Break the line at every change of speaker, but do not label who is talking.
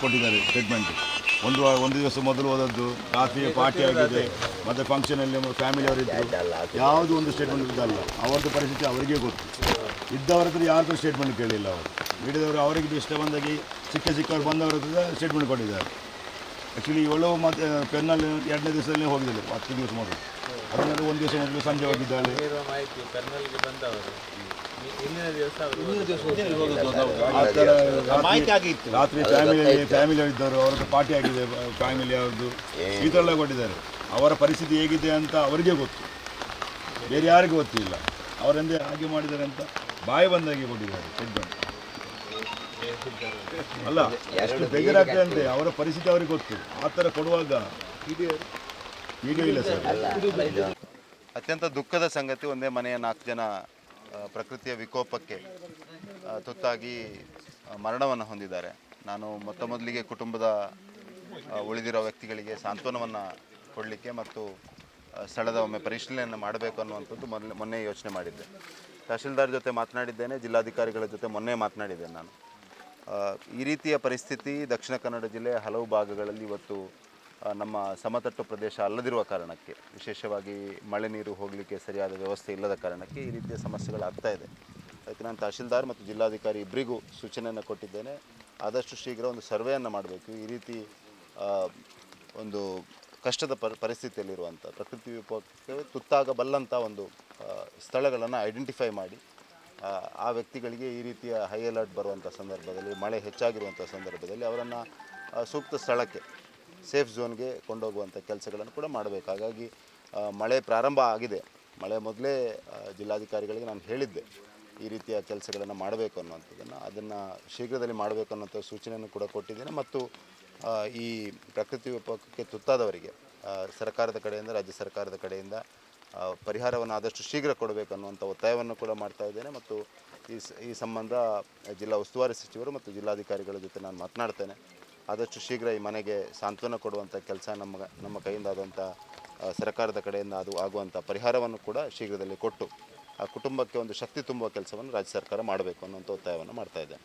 ಕೊಟ್ಟಿದ್ದಾರೆ ಸ್ಟೇಟ್ಮೆಂಟ್ ಒಂದು ವಾ- ಒಂದು ದಿವಸ ಮೊದಲು ಹೋದದ್ದು ರಾತ್ರಿ ಪಾರ್ಟಿ ಆಗಿದೆ. ಫಂಕ್ಷನ್ ಫಂಕ್ಷನಲ್ಲಿ ಫ್ಯಾಮಿಲಿ ಅವರಿದ್ದು ಯಾವುದು ಒಂದು ಸ್ಟೇಟ್ಮೆಂಟ್ ಇದ್ದಲ್ಲ. ಅವರದ್ದು ಪರಿಸ್ಥಿತಿ ಅವರಿಗೆ ಗೊತ್ತು. ಇದ್ದವರ ಹತ್ರ ಯಾರು ಸ್ಟೇಟ್ಮೆಂಟ್ ಕೇಳಿಲ್ಲ ಅವರು. ಮೀಡಿಯಾದವರು ಅವರಿಗೆ ಇಷ್ಟ ಬಂದಾಗಿ ಸಿಕ್ಕ ಸಿಕ್ಕವ್ರು ಬಂದವರ ಹತ್ರ ಸ್ಟೇಟ್ಮೆಂಟ್ ಕೊಟ್ಟಿದ್ದಾರೆ. ಆ್ಯಕ್ಚುಲಿ ಇವಳು ಮತ್ತು ಪೆನ್ನಲ್ಲಿ ಎರಡನೇ ದಿವಸದಲ್ಲೇ ಹೋಗಿದ್ದಾರೆ ಹತ್ತು ದಿವಸ ಮೊದಲು. ಅದನ್ನೆಲ್ಲ ಒಂದು ದಿವಸ ಮೊದಲು ಸಂಜೆ ಹೋಗಿದ್ದಾಳೆ.
ಇರುವ ಮಾಹಿತಿ ಕರ್ನಲ್ಗೆ ಬಂದವರು. ಹಿಂದಿನ ದಿವಸ ಅವರು
ಆ ಥರ ರಾತ್ರಿ ರಾತ್ರಿ ಫ್ಯಾಮಿಲಿ ಫ್ಯಾಮಿಲಿ ಇದ್ದವರು ಅವ್ರದ್ದು ಪಾರ್ಟಿ ಆಗಿದೆ ಫ್ಯಾಮಿಲಿ ಅವ್ರದ್ದು. ಈ ಥರ ಎಲ್ಲ ಕೊಟ್ಟಿದ್ದಾರೆ. ಅವರ ಪರಿಸ್ಥಿತಿ ಹೇಗಿದೆ ಅಂತ ಅವರಿಗೆ ಗೊತ್ತು. ಬೇರೆ ಯಾರಿಗೂ ಗೊತ್ತಿಲ್ಲ. ಅವರೆಂದೇ ಹಾಗೆ ಮಾಡಿದ್ದಾರೆ ಅಂತ ಬಾಯಿ ಬಂದಾಗೆ ಕೊಟ್ಟಿದ್ದಾರೆ ಹೆಡ್ಬಂಡ್ ಅಲ್ಲ ಎಷ್ಟು ಬೇಜಾರಾಗ್ತದೆ ಅಂತೆ ಅವರ ಪರಿಸ್ಥಿತಿ ಅವ್ರಿಗೆ ಗೊತ್ತು. ಆ ಥರ ಕೊಡುವಾಗ
ಅತ್ಯಂತ ದುಃಖದ ಸಂಗತಿ ಒಂದೇ ಮನೆಯ ನಾಲ್ಕು ಜನ ಪ್ರಕೃತಿಯ ವಿಕೋಪಕ್ಕೆ ತುತ್ತಾಗಿ ಮರಣವನ್ನು ಹೊಂದಿದ್ದಾರೆ. ನಾನು ಮೊತ್ತ ಮೊದಲಿಗೆ ಕುಟುಂಬದ ಉಳಿದಿರೋ ವ್ಯಕ್ತಿಗಳಿಗೆ ಸಾಂತ್ವನವನ್ನು ಕೊಡಲಿಕ್ಕೆ ಮತ್ತು ಸ್ಥಳದ ಒಮ್ಮೆ ಪರಿಶೀಲನೆಯನ್ನು ಮಾಡಬೇಕು ಅನ್ನುವಂಥದ್ದು ಮೊನ್ನೆ ಮೊನ್ನೆ ಯೋಚನೆ ಮಾಡಿದ್ದೆ. ತಹಶೀಲ್ದಾರ್ ಜೊತೆ ಮಾತನಾಡಿದ್ದೇನೆ, ಜಿಲ್ಲಾಧಿಕಾರಿಗಳ ಜೊತೆ ಮೊನ್ನೆ ಮಾತನಾಡಿದ್ದೇನೆ ನಾನು. ಈ ರೀತಿಯ ಪರಿಸ್ಥಿತಿ ದಕ್ಷಿಣ ಕನ್ನಡ ಜಿಲ್ಲೆಯ ಹಲವು ಭಾಗಗಳಲ್ಲಿ ಇವತ್ತು ನಮ್ಮ ಸಮತಟ್ಟು ಪ್ರದೇಶ ಅಲ್ಲದಿರುವ ಕಾರಣಕ್ಕೆ ವಿಶೇಷವಾಗಿ ಮಳೆ ನೀರು ಹೋಗಲಿಕ್ಕೆ ಸರಿಯಾದ ವ್ಯವಸ್ಥೆ ಇಲ್ಲದ ಕಾರಣಕ್ಕೆ ಈ ರೀತಿಯ ಸಮಸ್ಯೆಗಳಾಗ್ತಾ ಇದೆ. ಅದಕ್ಕೆ ನಾನು ತಹಶೀಲ್ದಾರ್ ಮತ್ತು ಜಿಲ್ಲಾಧಿಕಾರಿ ಇಬ್ಬರಿಗೂ ಸೂಚನೆಯನ್ನು ಕೊಟ್ಟಿದ್ದೇನೆ. ಆದಷ್ಟು ಶೀಘ್ರ ಒಂದು ಸರ್ವೆಯನ್ನು ಮಾಡಬೇಕು. ಈ ರೀತಿ ಒಂದು ಕಷ್ಟದ ಪರ ಪರಿಸ್ಥಿತಿಯಲ್ಲಿರುವಂಥ ಪ್ರಕೃತಿ ವಿಪಕ್ಕೆ ತುತ್ತಾಗಬಲ್ಲಂಥ ಒಂದು ಸ್ಥಳಗಳನ್ನು ಐಡೆಂಟಿಫೈ ಮಾಡಿ ಆ, ವ್ಯಕ್ತಿಗಳಿಗೆ ಈ ರೀತಿಯ ಹೈ ಅಲರ್ಟ್ ಬರುವಂಥ ಸಂದರ್ಭದಲ್ಲಿ ಮಳೆ ಹೆಚ್ಚಾಗಿರುವಂಥ ಸಂದರ್ಭದಲ್ಲಿ ಅವರನ್ನು ಸೂಕ್ತ ಸ್ಥಳಕ್ಕೆ ಸೇಫ್ ಝೋನ್ಗೆ ಕೊಂಡೋಗುವಂಥ ಕೆಲಸಗಳನ್ನು ಕೂಡ ಮಾಡಬೇಕು. ಹಾಗಾಗಿ ಮಳೆ ಪ್ರಾರಂಭ ಆಗಿದೆ. ಮಳೆ ಮೊದಲೇ ಜಿಲ್ಲಾಧಿಕಾರಿಗಳಿಗೆ ನಾನು ಹೇಳಿದ್ದೆ. ಈ ರೀತಿಯ ಕೆಲಸಗಳನ್ನು ಮಾಡಬೇಕು ಅನ್ನುವಂಥದ್ದನ್ನು. ಅದನ್ನು ಶೀಘ್ರದಲ್ಲಿ ಮಾಡಬೇಕು ಅನ್ನೋಂಥ ಸೂಚನೆಯನ್ನು ಕೂಡ ಕೊಟ್ಟಿದ್ದೇನೆ. ಮತ್ತು ಈ ಪ್ರಕೃತಿ ವಿಪಕ್ಕೆ ತುತ್ತಾದವರಿಗೆ ಸರ್ಕಾರದ ಕಡೆಯಿಂದ, ರಾಜ್ಯ ಸರ್ಕಾರದ ಕಡೆಯಿಂದ ಪರಿಹಾರವನ್ನು ಆದಷ್ಟು ಶೀಘ್ರ ಕೊಡಬೇಕು ಅನ್ನುವಂಥ ಒತ್ತಾಯವನ್ನು ಕೂಡ ಮಾಡ್ತಾ ಇದ್ದೇನೆ. ಮತ್ತು ಈ ಈ ಸಂಬಂಧ ಜಿಲ್ಲಾ ಉಸ್ತುವಾರಿ ಸಚಿವರು ಮತ್ತು ಜಿಲ್ಲಾಧಿಕಾರಿಗಳ ಜೊತೆ ನಾನು ಮಾತನಾಡ್ತೇನೆ. ಆದಷ್ಟು ಶೀಘ್ರ ಈ ಮನೆಗೆ ಸಾಂತ್ವನ ಕೊಡುವಂಥ ಕೆಲಸ ನಮ್ಮ ನಮ್ಮ ಕೈಯಿಂದ ಆದಂಥ ಸರ್ಕಾರದ ಕಡೆಯಿಂದ ಅದು ಆಗುವಂಥ ಪರಿಹಾರವನ್ನು ಕೂಡ ಶೀಘ್ರದಲ್ಲಿ ಕೊಟ್ಟು, ಆ ಕುಟುಂಬಕ್ಕೆ ಒಂದು ಶಕ್ತಿ ತುಂಬುವ ಕೆಲಸವನ್ನು ರಾಜ್ಯ ಸರ್ಕಾರ ಮಾಡಬೇಕು ಅನ್ನುವಂಥ ಒತ್ತಾಯವನ್ನು ಮಾಡ್ತಾ ಇದ್ದೇನೆ.